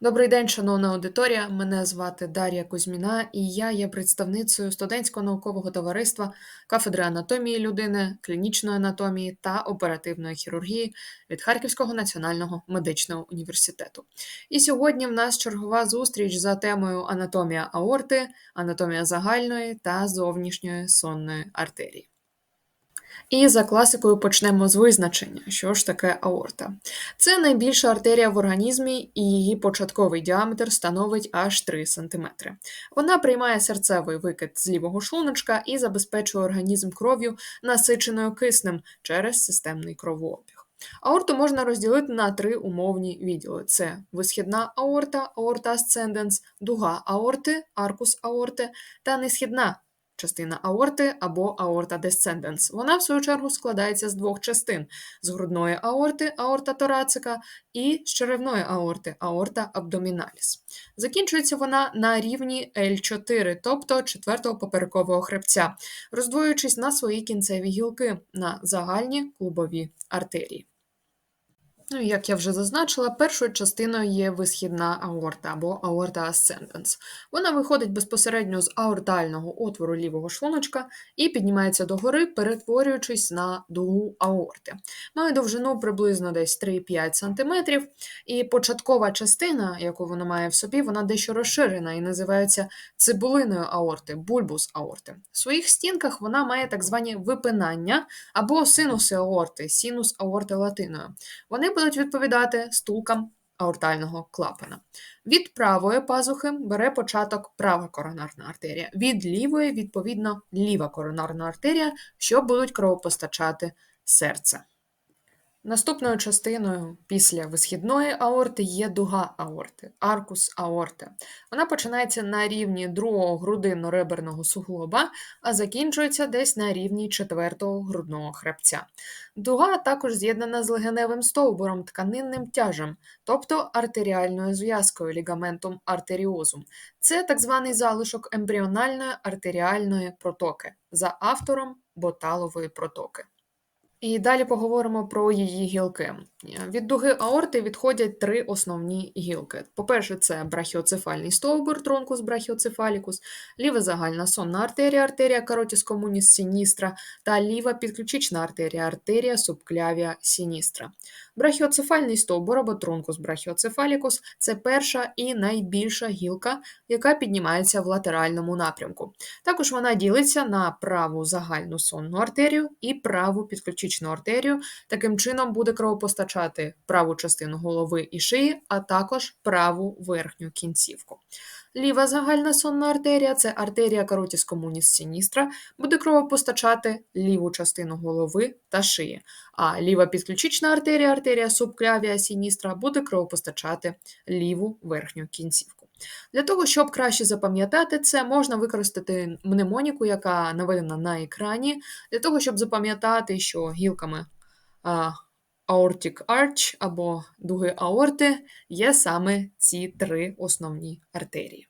Добрий день, шановна аудиторія. Мене звати Дар'я Кузьміна, і я є представницею студентського наукового товариства кафедри анатомії людини, клінічної анатомії та оперативної хірургії від Харківського національного медичного університету. І сьогодні в нас чергова зустріч за темою анатомія аорти, анатомія загальної та зовнішньої сонної артерії. І за класикою почнемо з визначення, що ж таке аорта. Це найбільша артерія в організмі, і її початковий діаметр становить аж 3 см. Вона приймає серцевий викид з лівого шлуночка і забезпечує організм кров'ю, насиченою киснем через системний кровообіг. Аорту можна розділити на три умовні відділи: це висхідна аорта, аорта асценденс, дуга аорти, аркус аорти та несхідна частина аорти або аорта descendens. Вона, в свою чергу, складається з двох частин: з грудної аорти, аорта торацика, і з черевної аорти, аорта абдоміналіс. Закінчується вона на рівні L4, тобто четвертого поперекового хребця, роздвоюючись на свої кінцеві гілки на загальні клубові артерії. Ну, як я вже зазначила, першою частиною є висхідна аорта або аорта ascendens. Вона виходить безпосередньо з аортального отвору лівого шлуночка і піднімається догори, перетворюючись на дугу аорти. Має довжину приблизно десь 3-5 см, і початкова частина, яку вона має в собі, вона дещо розширена і називається цибулиною аорти, бульбус аорти. В своїх стінках вона має так звані випинання або синуси аорти, синус аорти латиною. Вони будуть відповідати стулкам аортального клапана. Від правої пазухи бере початок права коронарна артерія, від лівої, відповідно, ліва коронарна артерія, що будуть кровопостачати серце. Наступною частиною після висхідної аорти є дуга аорти, аркус аорти. Вона починається на рівні другого грудинно-реберного суглоба, а закінчується десь на рівні четвертого грудного хребця. Дуга також з'єднана з легеневим стовбуром, тканинним тяжем, тобто артеріальною зв'язкою лігаментом артеріозум. Це так званий залишок ембріональної артеріальної протоки за автором боталової протоки. І далі поговоримо про її гілки. Від дуги аорти відходять три основні гілки. По-перше, це брахіоцефальний стовбур, тронкус брахіоцефалікус, ліва загальна сонна артерія, артерія каротіс комуніс сіністра та ліва підключична артерія, артерія субклявія сіністра. Брахіоцефальний стовбур або тронкус брахіоцефалікус це перша і найбільша гілка, яка піднімається в латеральному напрямку. Також вона ділиться на праву загальну сонну артерію і праву підключичну артерію. Таким чином буде кровопостачати праву частину голови і шиї, а також праву верхню кінцівку. Ліва загальна сонна артерія це артерія каротіс комуніс сіністра, буде кровопостачати ліву частину голови та шиї, а ліва підключична артерія, артерія субклявія сіністра, буде кровопостачати ліву верхню кінцівку. Для того, щоб краще запам'ятати це, можна використати мнемоніку, яка наведена на екрані, для того, щоб запам'ятати, що гілками Aortic Arch або дуги аорти є саме ці три основні артерії.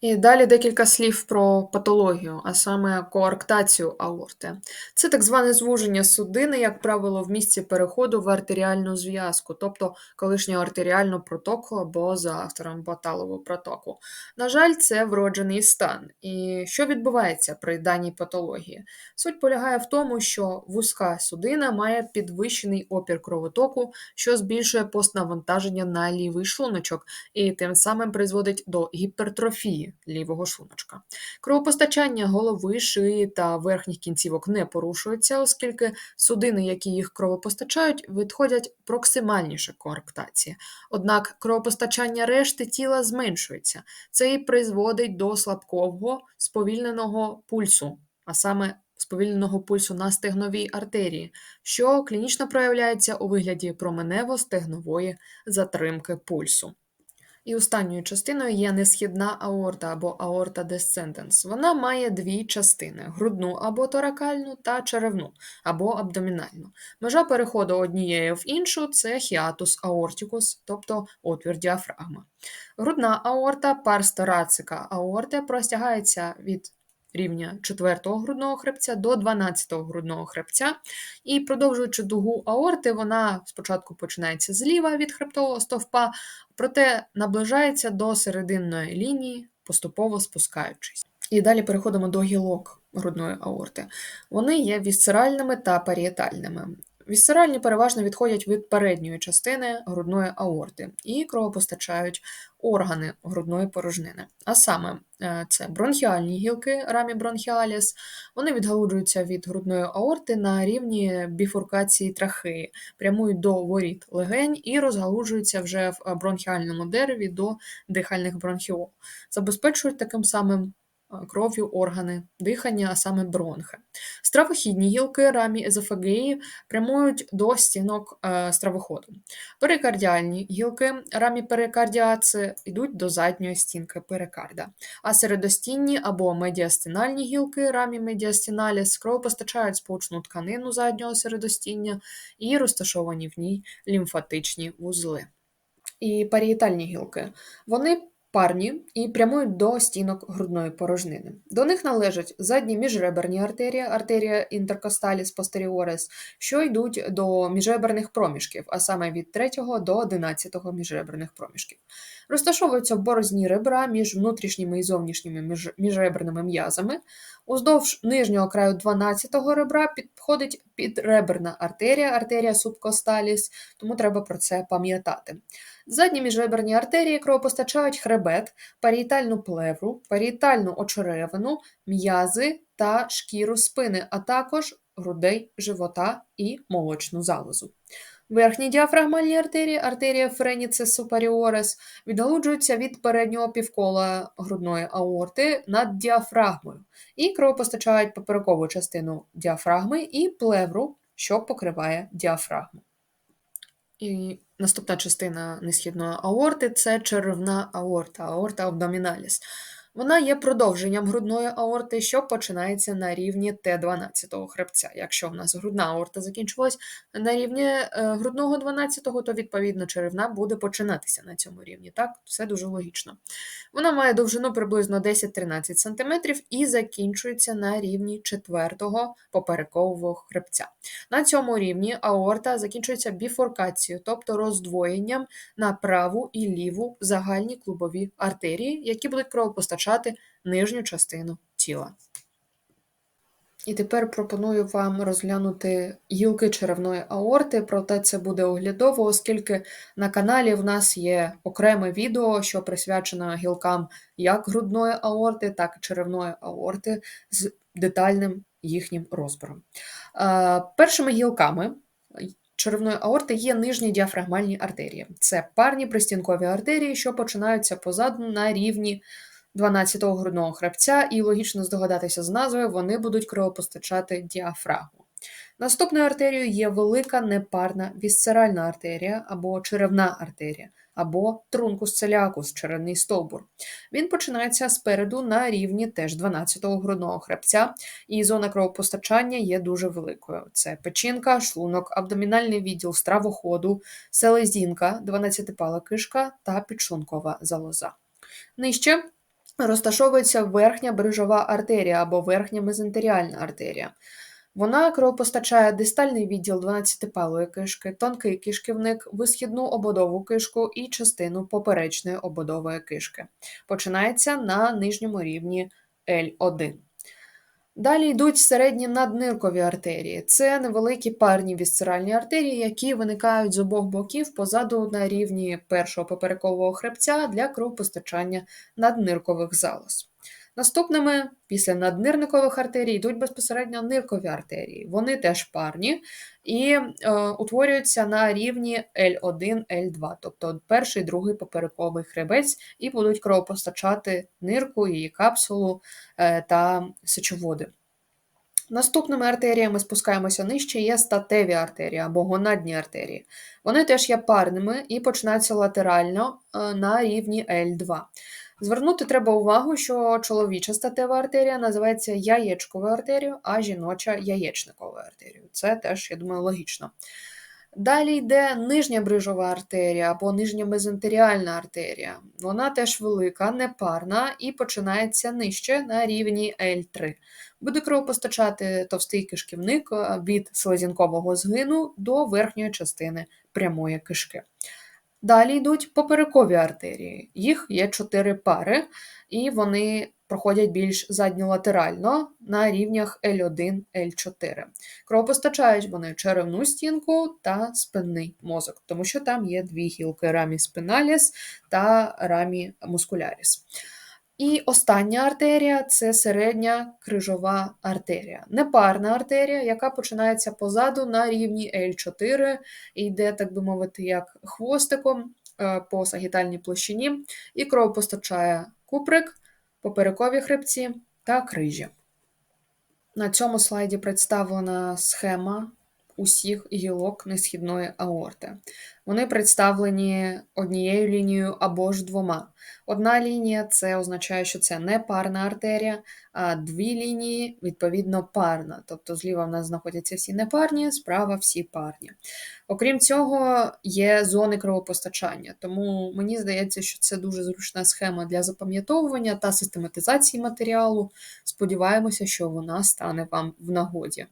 І далі декілька слів про патологію, а саме коарктацію аорти. Це так зване звуження судини, як правило, в місці переходу в артеріальну зв'язку, тобто колишнього артеріальну протоку або за автором баталову протоку. На жаль, це вроджений стан. І що відбувається при даній патології? Суть полягає в тому, що вузька судина має підвищений опір кровотоку, що збільшує постнавантаження на лівий шлуночок, і тим самим призводить до гіпертрофії лівого шлуночка. Кровопостачання голови, шиї та верхніх кінцівок не порушується, оскільки судини, які їх кровопостачають, відходять проксимальніше коарктації. Однак кровопостачання решти тіла зменшується. Це і призводить до слабкого сповільненого пульсу, а саме сповільненого пульсу на стегновій артерії, що клінічно проявляється у вигляді променево-стегнової затримки пульсу. І останньою частиною є несхідна аорта або аорта десценденс. Вона має дві частини: грудну або торакальну та черевну або абдомінальну. Межа переходу однієї в іншу це хіатус аортікус, тобто отвір діафрагми. Грудна аорта парс торацика аорти простягається від рівня 4-го грудного хребця до 12-го грудного хребця. І продовжуючи дугу аорти, вона спочатку починається зліва від хребтового стовпа, проте наближається до серединної лінії, поступово спускаючись. І далі переходимо до гілок грудної аорти. Вони є вісцеральними та парієтальними. Вісцеральні переважно відходять від передньої частини грудної аорти і кровопостачають органи грудної порожнини. А саме е, це бронхіальні гілки рамі бронхіаліс, вони відгалуджуються від грудної аорти на рівні біфуркації трахеї, прямують до воріт легень і розгалуджуються вже в бронхіальному дереві до дихальних бронхіол. Забезпечують таким самим кров'ю органи дихання, а саме бронхи. Стравохідні гілки рамі езофагеї прямують до стінок е, стравоходу. Перикардіальні гілки рамі перикардіаци йдуть до задньої стінки перикарда, а середостінні або медіастинальні гілки рамі медіастиналіс кровопостачають сполучну тканину заднього середостіння і розташовані в ній лімфатичні вузли. І парієтальні гілки. Вони парні і прямують до стінок грудної порожнини. До них належать задні міжреберні артерії, артерія інтеркосталіс постеріорис, що йдуть до міжреберних проміжків, а саме від 3 до 11 міжреберних проміжків. Розташовуються борозні ребра між внутрішніми і зовнішніми міжреберними м'язами. Уздовж нижнього краю 12-го ребра підходить підреберна артерія, артерія субкосталіс, тому треба про це пам'ятати. Задні міжреберні артерії кровопостачають хребет, парієтальну плевру, парієтальну очеревину, м'язи та шкіру спини, а також грудей, живота і молочну залозу. Верхні діафрагмальні артерії, артерія френіцис суперіорес, відгалуджуються від переднього півкола грудної аорти над діафрагмою і кровопостачають поперекову частину діафрагми і плевру, що покриває діафрагму. І наступна частина несхідної аорти це черевна аорта, аорта абдоміналіс. Вона є продовженням грудної аорти, що починається на рівні Т12 хребця. Якщо в нас грудна аорта закінчилась на рівні е, грудного 12-го, то відповідно черевна буде починатися на цьому рівні. Так, все дуже логічно. Вона має довжину приблизно 10-13 см і закінчується на рівні 4-го поперекового хребця. На цьому рівні аорта закінчується біфуркацією, тобто роздвоєнням на праву і ліву загальні клубові артерії, які будуть кровопостачати захищати нижню частину тіла. І тепер пропоную вам розглянути гілки черевної аорти, проте це буде оглядово, оскільки на каналі в нас є окреме відео, що присвячено гілкам як грудної аорти, так і черевної аорти з детальним їхнім розбором. Першими гілками черевної аорти є нижні діафрагмальні артерії. Це парні пристінкові артерії, що починаються позаду на рівні 12-го грудного хребця, і логічно здогадатися з назвою, вони будуть кровопостачати діафрагму. Наступною артерією є велика непарна вісцеральна артерія або черевна артерія, або трункус целіакус, черевний стовбур. Він починається спереду на рівні теж 12-го грудного хребця, і зона кровопостачання є дуже великою. Це печінка, шлунок, абдомінальний відділ стравоходу, селезінка, 12-пала кишка та підшлункова залоза. Нижче розташовується верхня брижова артерія або верхня мезентеріальна артерія. Вона кровопостачає дистальний відділ 12-палої кишки, тонкий кишківник, висхідну ободову кишку і частину поперечної ободової кишки. Починається на нижньому рівні L1. Далі йдуть середні надниркові артерії. Це невеликі парні вісцеральні артерії, які виникають з обох боків позаду на рівні першого поперекового хребця для кровопостачання надниркових залоз. Наступними після наднирникових артерій йдуть безпосередньо ниркові артерії. Вони теж парні і е, утворюються на рівні L1, L2, тобто перший другий поперековий хребець, і будуть кровопостачати нирку, її капсулу е, та сечоводи. Наступними артеріями спускаємося нижче, є статеві артерії або гонадні артерії. Вони теж є парними і починаються латерально е, на рівні L2. Звернути треба увагу, що чоловіча статева артерія називається яєчковою артерією, а жіноча яєчниковою артерією. Це теж, я думаю, логічно. Далі йде нижня брижова артерія або нижня мезентеріальна артерія. Вона теж велика, непарна і починається нижче на рівні L3. Буде кровопостачати товстий кишківник від слезінкового згину до верхньої частини прямої кишки. Далі йдуть поперекові артерії. Їх є чотири пари, і вони проходять більш задньолатерально на рівнях L1, L4. Кровопостачають вони черевну стінку та спинний мозок, тому що там є дві гілки рамі спиналіс та рамі мускуляріс. І остання артерія це середня крижова артерія. Непарна артерія, яка починається позаду на рівні L4 і йде, так би мовити, як хвостиком е, по сагітальній площині, і кров постачає куприк, поперекові хребці та крижі. На цьому слайді представлена схема усіх гілок несхідної аорти. Вони представлені однією лінією або ж двома. Одна лінія це означає, що це не парна артерія, а дві лінії, відповідно, парна. Тобто зліва в нас знаходяться всі непарні, справа всі парні. Окрім цього, є зони кровопостачання, тому мені здається, що це дуже зручна схема для запам'ятовування та систематизації матеріалу. Сподіваємося, що вона стане вам в нагоді.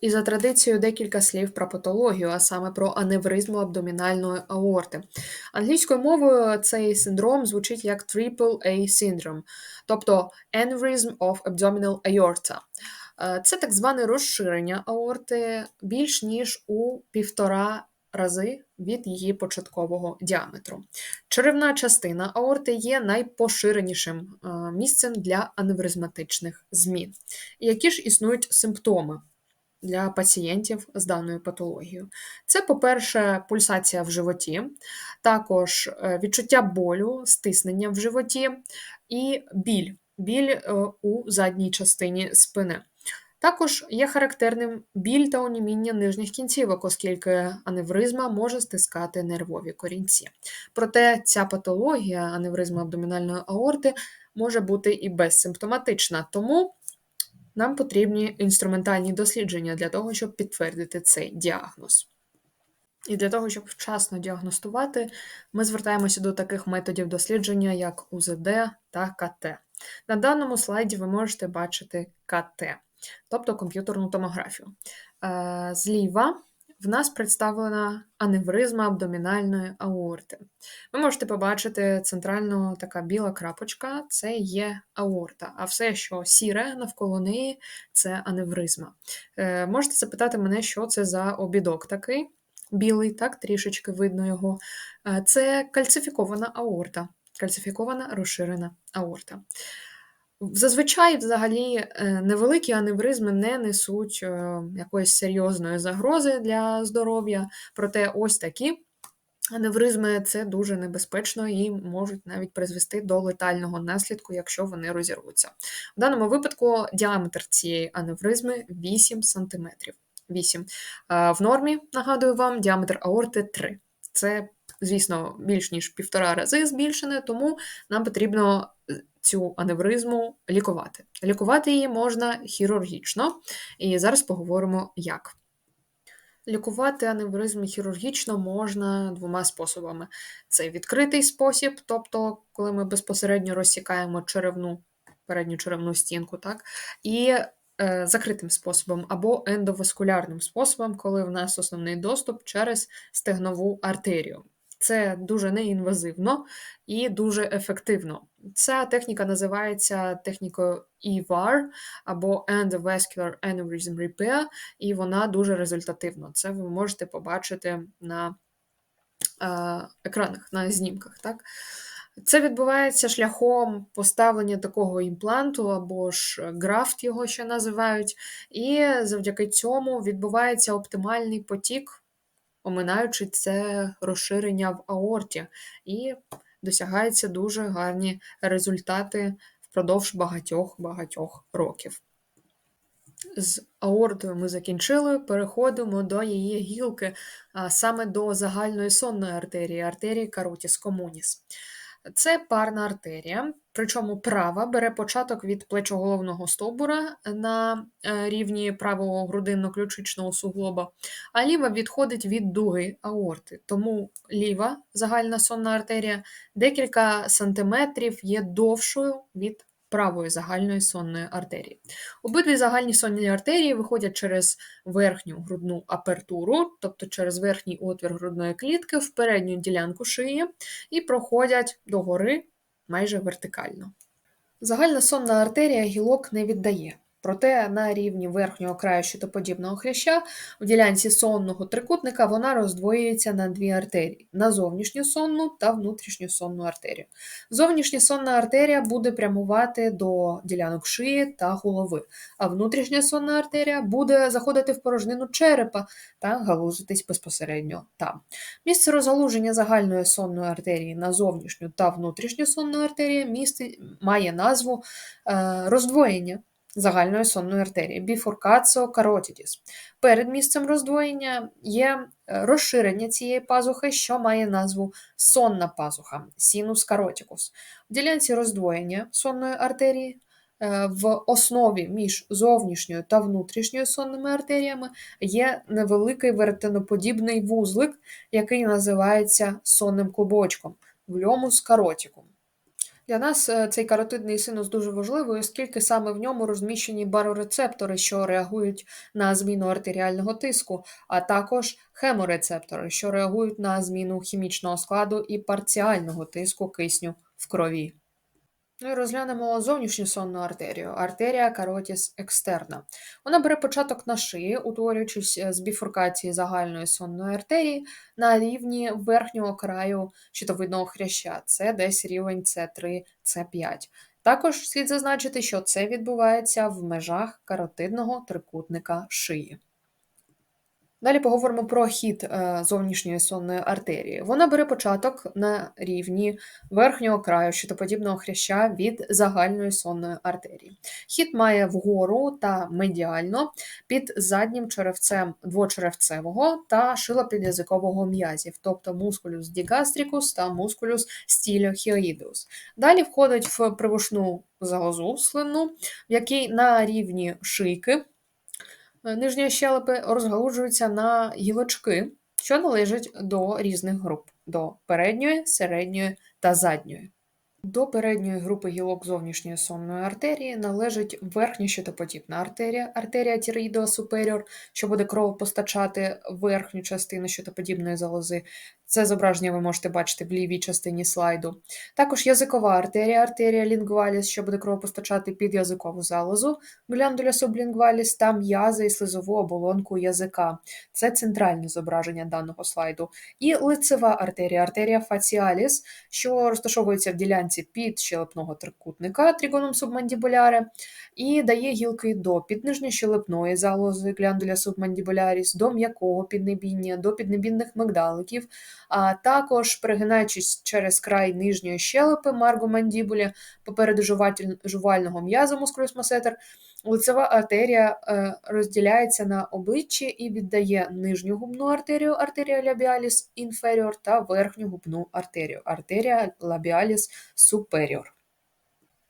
І за традицією декілька слів про патологію, а саме про аневризму абдомінальної аорти. Англійською мовою цей синдром звучить як Triple A syndrome, тобто Aneurysm of Abdominal Aorta. Е, це так зване розширення аорти більш ніж у півтора рази від її початкового діаметру. Черевна частина аорти є найпоширенішим е, місцем для аневризматичних змін. Які ж існують симптоми? Для пацієнтів з даною патологією. Це, по-перше, пульсація в животі, також е, відчуття болю, стиснення в животі і біль, біль е, у задній частині спини. Також є характерним біль та оніміння нижніх кінцівок, оскільки аневризма може стискати нервові корінці. Проте ця патологія, аневризма абдомінальної аорти, може бути і безсимптоматична, тому нам потрібні інструментальні дослідження для того, щоб підтвердити цей діагноз. І для того, щоб вчасно діагностувати, ми звертаємося до таких методів дослідження, як УЗД та КТ. На даному слайді ви можете бачити КТ, тобто комп'ютерну томографію. Е, зліва в нас представлена аневризма абдомінальної аорти. Ви можете побачити центральну така біла крапочка це є аорта, а все, що сіре навколо неї, це аневризма. Е, Можете запитати мене, що це за обідок такий, білий, так, трішечки видно його. Е, це кальцифікована аорта, кальцифікована розширена аорта. Зазвичай, взагалі, е, невеликі аневризми не несуть е, якоїсь серйозної загрози для здоров'я, проте ось такі аневризми це дуже небезпечно і можуть навіть призвести до летального наслідку, якщо вони розірвуться. В даному випадку діаметр цієї аневризми 8 см. 8. В нормі, нагадую вам, діаметр аорти 3. Це, звісно, більш ніж півтора рази збільшене, тому нам потрібно цю аневризму лікувати. Лікувати її можна хірургічно, і зараз поговоримо як. Лікувати аневризми хірургічно можна двома способами: це відкритий спосіб, тобто, коли ми безпосередньо розсікаємо черевну, передню черевну стінку, так, і е, закритим способом, або ендоваскулярним способом, коли в нас основний доступ через стегнову артерію. Це дуже неінвазивно і дуже ефективно. Ця техніка називається технікою EVAR або Endovascular Aneurysm Repair, і вона дуже результативна. Це ви можете побачити на е, екранах, на знімках. Так? Це відбувається шляхом поставлення такого імпланту або ж графт його ще називають, і завдяки цьому відбувається оптимальний потік оминаючи це розширення в аорті, і досягаються дуже гарні результати впродовж багатьох-багатьох років. З аортою ми закінчили, переходимо до її гілки, а саме до загальної сонної артерії, артерії Carotis комуніс. Це парна артерія, причому права бере початок від плечоголовного стовбура на е, рівні правого грудинно-ключичного суглоба, а ліва відходить від дуги аорти. Тому ліва загальна сонна артерія декілька сантиметрів є довшою від правої загальної сонної артерії. Обидві загальні сонні артерії виходять через верхню грудну апертуру, тобто через верхній отвір грудної клітки в передню ділянку шиї, і проходять догори майже вертикально. Загальна сонна артерія гілок не віддає. Проте на рівні верхнього краю щитоподібного хряща в ділянці сонного трикутника вона роздвоюється на дві артерії на зовнішню сонну та внутрішню сонну артерію. Зовнішня сонна артерія буде прямувати до ділянок шиї та голови, а внутрішня сонна артерія буде заходити в порожнину черепа та галузитись безпосередньо там. Місце розгалуження загальної сонної артерії на зовнішню та внутрішню сонну артерію має назву е, роздвоєння загальної сонної артерії каротідіс. Перед місцем роздвоєння є е, розширення цієї пазухи, що має назву сонна пазуха синус каротікус. В ділянці роздвоєння сонної артерії. Е, в основі між зовнішньою та внутрішньою сонними артеріями є невеликий веретеноподібний вузлик, який називається сонним клубочком гльомус каротікум. Для нас е, цей каротидний синус дуже важливий, оскільки саме в ньому розміщені барорецептори, що реагують на зміну артеріального тиску, а також хеморецептори, що реагують на зміну хімічного складу і парціального тиску кисню в крові. Ну і розглянемо зовнішню сонну артерію артерія каротіс екстерна. Вона бере початок на шиї, утворюючись е, з біфуркації загальної сонної артерії на рівні верхнього краю щитовидного хряща. Це десь рівень С3, С5. Також слід зазначити, що це відбувається в межах каротидного трикутника шиї. Далі поговоримо про хід е, зовнішньої сонної артерії. Вона бере початок на рівні верхнього краю щитоподібного хряща від загальної сонної артерії. Хід має вгору та медіально під заднім черевцем двочеревцевого та шилопідязикового м'язів, тобто мускулюс дігастрикус та мускулюс стіліохіоїдус. Далі входить в привушну залозу слину, в якій на рівні шийки. Е, нижньої щелепи розгалужуються на гілочки, що належать до різних груп: до передньої, середньої та задньої. До передньої групи гілок зовнішньої сонної артерії належить верхня щитоподібна артерія, артерія тіроїдова суперіор, що буде кровопостачати верхню частину щитоподібної залози. Це зображення ви можете бачити в лівій частині слайду. Також язикова артерія, артерія лінгваліс, що буде кровопостачати під язикову залозу, глянduля сублінгваліс та м'язи і слизову оболонку язика. Це центральне зображення даного слайду. І лицева артерія, артерія фаціаліс, що розташовується в ділянці підщелепного трикутника тригоном субмандібуляре, і дає гілки до піднижньощелепної залози, глянduля субмандібуляріс, до м'якого піднебіння, до піднебінних мигдаликів а також перегинаючись через край нижньої щелепи маргомандібулі попереду жувального мускулюс масетер, лицева артерія е, розділяється на обличчі і віддає нижню губну артерію артерія лабіаліс інферіор та верхню губну артерію артерія лабіаліс суперіор.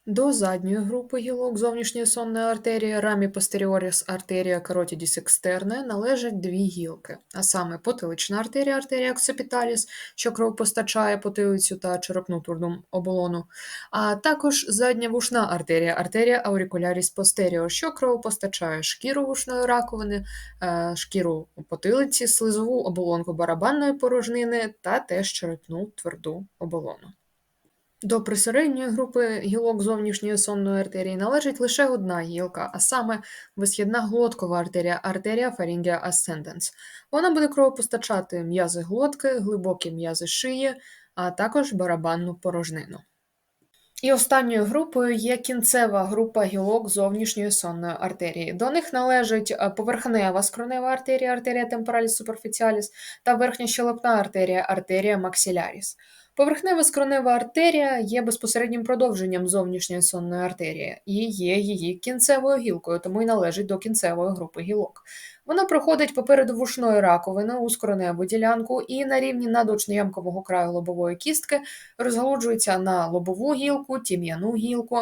До задньої групи гілок зовнішньої сонної артерії рамі постеріоріс артерія каротідіс екстерне належать дві гілки, а саме потилична артерія артерія оксипіталіс, що кров постачає потилицю та черепну турну оболону, а також задня вушна артерія артерія аурикуляріс постеріо, що кров постачає шкіру вушної раковини, е, шкіру потилиці, слизову оболонку барабанної порожнини та теж черепну тверду оболону. До присередньої групи гілок зовнішньої сонної артерії належить лише одна гілка, а саме висхідна глоткова артерія артерія фарінгія ascendens. Вона буде кровопостачати м'язи глотки, глибокі м'язи шиї, а також барабанну порожнину. І останньою групою є кінцева група гілок зовнішньої сонної артерії. До них належить е, поверхнева скронева артерія, артерія темпораліс суперфіціаліс та верхня щелепна артерія, артерія максиляріс. Поверхнева скронева артерія є безпосереднім продовженням зовнішньої сонної артерії і є її кінцевою гілкою, тому й належить до кінцевої групи гілок. Вона проходить попереду вушної раковини у скроневу ділянку і на рівні надочноямкового краю лобової кістки розгалуджується на лобову гілку, тім'яну гілку.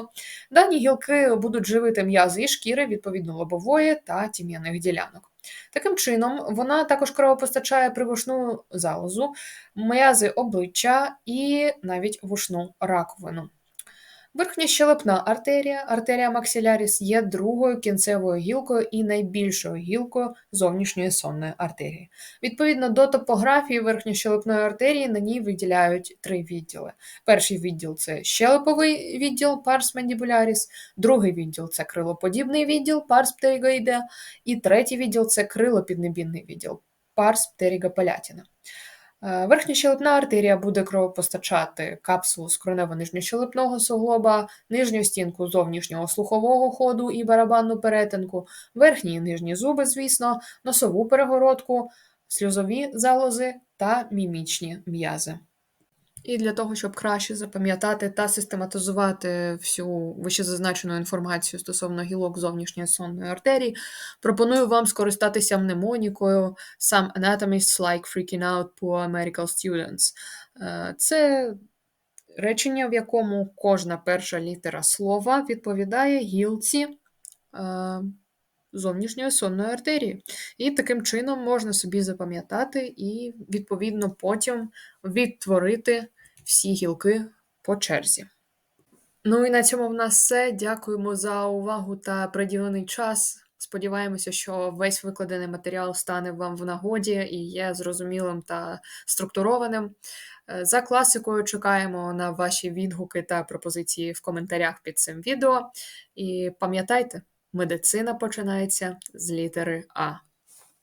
Дані гілки будуть живити м'язи і шкіри відповідно лобової та тім'яних ділянок. Таким чином, вона також кровопостачає привушну залозу, м'язи обличчя і навіть вушну раковину. Верхня щелепна артерія, артерія максиляріс, є другою кінцевою гілкою і найбільшою гілкою зовнішньої сонної артерії. Відповідно до топографії верхньощелепної артерії на ній виділяють три відділи. Перший відділ це щелеповий відділ парс мандібуляріс, другий відділ це крилоподібний відділ парс птеригоїде, і третій відділ це крилопіднебінний відділ парс птеригопалятіна. Е, Верхньощелепна артерія буде кровопостачати капсулу скронево-нижньощелепного суглоба, нижню стінку зовнішнього слухового ходу і барабанну перетинку, верхні і нижні зуби, звісно, носову перегородку, сльозові залози та мімічні м'язи. І для того, щоб краще запам'ятати та систематизувати всю вищезазначену інформацію стосовно гілок зовнішньої сонної артерії, пропоную вам скористатися мнемонікою Some anatomists like freaking out poor medical students. Е, Це речення, в якому кожна перша літера слова відповідає гілці е, зовнішньої сонної артерії. І таким чином можна собі запам'ятати і, відповідно, потім відтворити всі гілки по черзі. Ну і на цьому в нас все. Дякуємо за увагу та приділений час. Сподіваємося, що весь викладений матеріал стане вам в нагоді і є зрозумілим та структурованим. Е, За класикою чекаємо на ваші відгуки та пропозиції в коментарях під цим відео. І пам'ятайте, медицина починається з літери А.